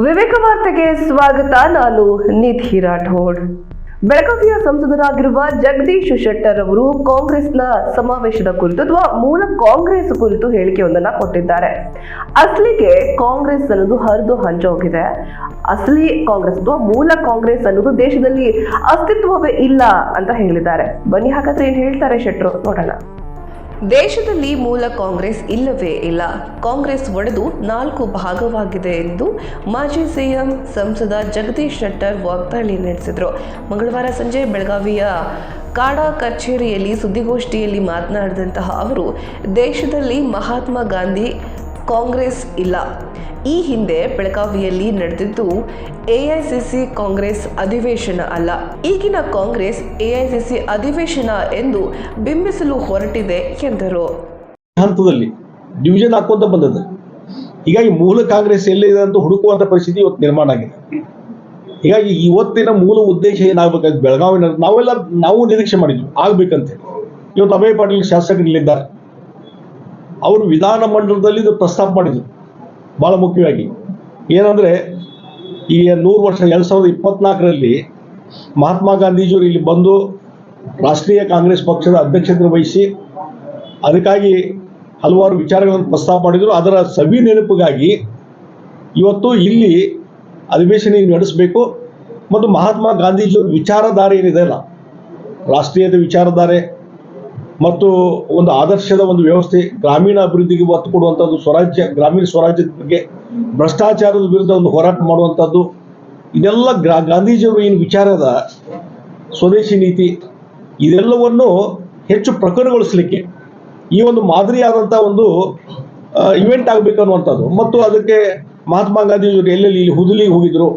ವಿವೇಕ ವಾರ್ತೆಗೆ ಸ್ವಾಗತ. ನಾನು ನಿಧಿ ರಾಠೋಡ್. ಬೆಳಗಾವಿಯ ಸಂಸದರಾಗಿರುವ ಜಗದೀಶ್ ಶೆಟ್ಟರ್ ಅವರು ಕಾಂಗ್ರೆಸ್ನ ಸಮಾವೇಶದ ಕುರಿತು ಅಥವಾ ಮೂಲ ಕಾಂಗ್ರೆಸ್ ಕುರಿತು ಹೇಳಿಕೆಯೊಂದನ್ನ ಕೊಟ್ಟಿದ್ದಾರೆ. ಅಸಲಿಗೆ ಕಾಂಗ್ರೆಸ್ ಅನ್ನೋದು ಹರಿದು ಹಂಚೋಗಿದೆ. ಅಸಲಿ ಕಾಂಗ್ರೆಸ್ ಅಥವಾ ಮೂಲ ಕಾಂಗ್ರೆಸ್ ಅನ್ನೋದು ದೇಶದಲ್ಲಿ ಅಸ್ತಿತ್ವವೇ ಇಲ್ಲ ಅಂತ ಹೇಳಿದ್ದಾರೆ. ಬನ್ನಿ ಹಾಗಾದ್ರೆ ಏನ್ ಹೇಳ್ತಾರೆ ಶೆಟ್ಟರು? ನೋಡೋಣ. ದೇಶದಲ್ಲಿ ಮೂಲ ಕಾಂಗ್ರೆಸ್ ಇಲ್ಲವೇ ಇಲ್ಲ. ಕಾಂಗ್ರೆಸ್ ಒಡೆದು ನಾಲ್ಕು ಭಾಗವಾಗಿದೆ ಎಂದು ಮಾಜಿ ಸಿಎಂ ಸಂಸದ ಜಗದೀಶ್ ಶೆಟ್ಟರ್ ವಾಗ್ದಾಳಿ ನಡೆಸಿದರು. ಮಂಗಳವಾರ ಸಂಜೆ ಬೆಳಗಾವಿಯ ಕಾಡಾ ಕಚೇರಿಯಲ್ಲಿ ಸುದ್ದಿಗೋಷ್ಠಿಯಲ್ಲಿ ಮಾತನಾಡಿದಂತಹ ಅವರು, ದೇಶದಲ್ಲಿ ಮಹಾತ್ಮ ಗಾಂಧಿ ಕಾಂಗ್ರೆಸ್ ಇಲ್ಲ. ಈ ಹಿಂದೆ ಬೆಳಗಾವಿಯಲ್ಲಿ ನಡೆದಿದ್ದು ಎಐಸಿಸಿ ಕಾಂಗ್ರೆಸ್ ಅಧಿವೇಶನ ಅಲ್ಲ. ಈಗಿನ ಕಾಂಗ್ರೆಸ್ ಎಐಸಿಸಿ ಅಧಿವೇಶನ ಎಂದು ಬಿಂಬಿಸಲು ಹೊರಟಿದೆ ಎಂದರು. ಹಂತದಲ್ಲಿ ಡಿವಿಷನ್ ಹಾಕುವಂತ ಬಂದದ್ದು. ಹೀಗಾಗಿ ಮೂಲ ಕಾಂಗ್ರೆಸ್ ಎಲ್ಲಿದೆ ಅಂತ ಹುಡುಕುವಂತ ಪರಿಸ್ಥಿತಿ ಇವತ್ತು ನಿರ್ಮಾಣ ಆಗಿದೆ. ಹೀಗಾಗಿ ಇವತ್ತಿನ ಮೂಲ ಉದ್ದೇಶ ಏನಾಗಬೇಕಾದ್ರೆ ಬೆಳಗಾವಿನ ನಾವೆಲ್ಲ ನಾವು ನಿರೀಕ್ಷೆ ಮಾಡಿದ್ವಿ. ಆಗ್ಬೇಕಂತೆ. ಇವತ್ತು ಅಭಯ ಪಾಟೀಲ್ ಶಾಸಕರು ಇಲ್ಲಿದ್ದಾರೆ ಅವರು ವಿಧಾನ ಮಂಡಲದಲ್ಲಿ ಇದು ಪ್ರಸ್ತಾಪ ಮಾಡಿದ್ರು. ಬಹಳ ಮುಖ್ಯವಾಗಿ. ಏನಂದ್ರೆ, ಈ ನೂರು ವರ್ಷ, ಎರಡ್ ಸಾವಿರದ ಇಪ್ಪತ್ನಾಲ್ಕರಲ್ಲಿ ಮಹಾತ್ಮ ಗಾಂಧೀಜಿಯವರು ಇಲ್ಲಿ ಬಂದು ರಾಷ್ಟ್ರೀಯ ಕಾಂಗ್ರೆಸ್ ಪಕ್ಷದ ಅಧ್ಯಕ್ಷತೆ ವಹಿಸಿ, ಅದಕ್ಕಾಗಿ ಹಲವಾರು ವಿಚಾರಗಳನ್ನು ಪ್ರಸ್ತಾಪ ಮಾಡಿದರು. ಅದರ ಸವಿ ನೆನಪಿಗಾಗಿ ಇವತ್ತು ಇಲ್ಲಿ ಅಧಿವೇಶನ ನಡೆಸಬೇಕು. ಮತ್ತು ಮಹಾತ್ಮ ಗಾಂಧೀಜಿಯವರ ವಿಚಾರಧಾರೆ ಏನಿದೆ ಅಲ್ಲ, ರಾಷ್ಟ್ರೀಯತೆ ವಿಚಾರಧಾರೆ ಮತ್ತು ಒಂದು ಆದರ್ಶದ ಒಂದು ವ್ಯವಸ್ಥೆ ಗ್ರಾಮೀಣ ಅಭಿವೃದ್ಧಿಗೆ ಒತ್ತು ಕೊಡುವಂಥದ್ದು ಸ್ವರಾಜ್ಯ, ಗ್ರಾಮೀಣ ಸ್ವರಾಜ್ಯದ ಬಗ್ಗೆ ಭ್ರಷ್ಟಾಚಾರದ ವಿರುದ್ಧ ಒಂದು ಹೋರಾಟ ಮಾಡುವಂಥದ್ದು ಇದೆಲ್ಲ ಗ್ರಾ, ಗಾಂಧೀಜಿಯವರು ಏನು ವಿಚಾರದ ಸ್ವದೇಶಿ ನೀತಿ, ಇದೆಲ್ಲವನ್ನು ಹೆಚ್ಚು ಪ್ರಕರಣಗೊಳಿಸಲಿಕ್ಕೆ ಈ ಒಂದು ಮಾದರಿಯಾದಂಥ ಒಂದು ಇವೆಂಟ್ ಆಗಬೇಕು ಅನ್ನುವಂಥದ್ದು ಮತ್ತು ಅದಕ್ಕೆ ಮಹಾತ್ಮ ಗಾಂಧೀಜಿಯವರು ಎಲ್ಲೆಲ್ಲಿ ಇಲ್ಲಿ ಹುದುಲಿಗೆ ಹೋಗಿದ್ರು,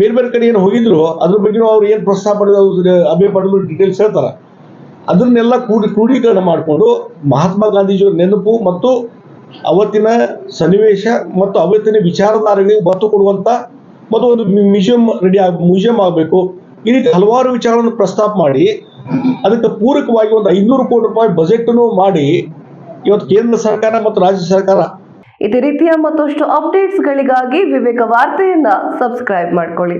ಬೇರೆ ಬೇರೆ ಕಡೆ ಏನು ಹೋಗಿದ್ರು, ಅದ್ರ ಬಗ್ಗೆನೂ ಅವ್ರು ಏನು ಪ್ರಸ್ತಾಪ ಮಾಡಿದ್ರು ಪಾಟೀಲ್ ಡೀಟೇಲ್ಸ್ ಹೇಳ್ತಾರೆ. ಅದನ್ನೆಲ್ಲ ಕೂಡಿ ಕ್ರೋಢೀಕರಣ ಮಾಡಿಕೊಂಡು ಮಹಾತ್ಮ ಗಾಂಧೀಜಿಯವರ ನೆನಪು ಮತ್ತು ಅವತ್ತಿನ ಸನ್ನಿವೇಶ ಮತ್ತು ಅವತ್ತಿನ ವಿಚಾರಧಾರೆಗಳಿಗೆ ಒತ್ತು ಕೊಡುವಂತ ಮತ್ತು ಒಂದು ಮ್ಯೂಸಿಯಂ ರೆಡಿ ಆಗ, ಮ್ಯೂಸಿಯಂ ಆಗಬೇಕು. ಈ ರೀತಿ ಹಲವಾರು ವಿಚಾರಗಳನ್ನು ಪ್ರಸ್ತಾಪ ಮಾಡಿ, ಅದಕ್ಕೆ ಪೂರಕವಾಗಿ ಒಂದು ಐನೂರು ಕೋಟಿ ರೂಪಾಯಿ ಬಜೆಟ್ ಮಾಡಿ ಇವತ್ತು ಕೇಂದ್ರ ಸರ್ಕಾರ ಮತ್ತು ರಾಜ್ಯ ಸರ್ಕಾರ. ಇದೇ ರೀತಿಯ ಮತ್ತಷ್ಟು ಅಪ್ಡೇಟ್ಸ್ಗಳಿಗಾಗಿ ವಿವೇಕ ವಾರ್ತೆಯನ್ನ ಸಬ್ಸ್ಕ್ರೈಬ್ ಮಾಡ್ಕೊಳ್ಳಿ.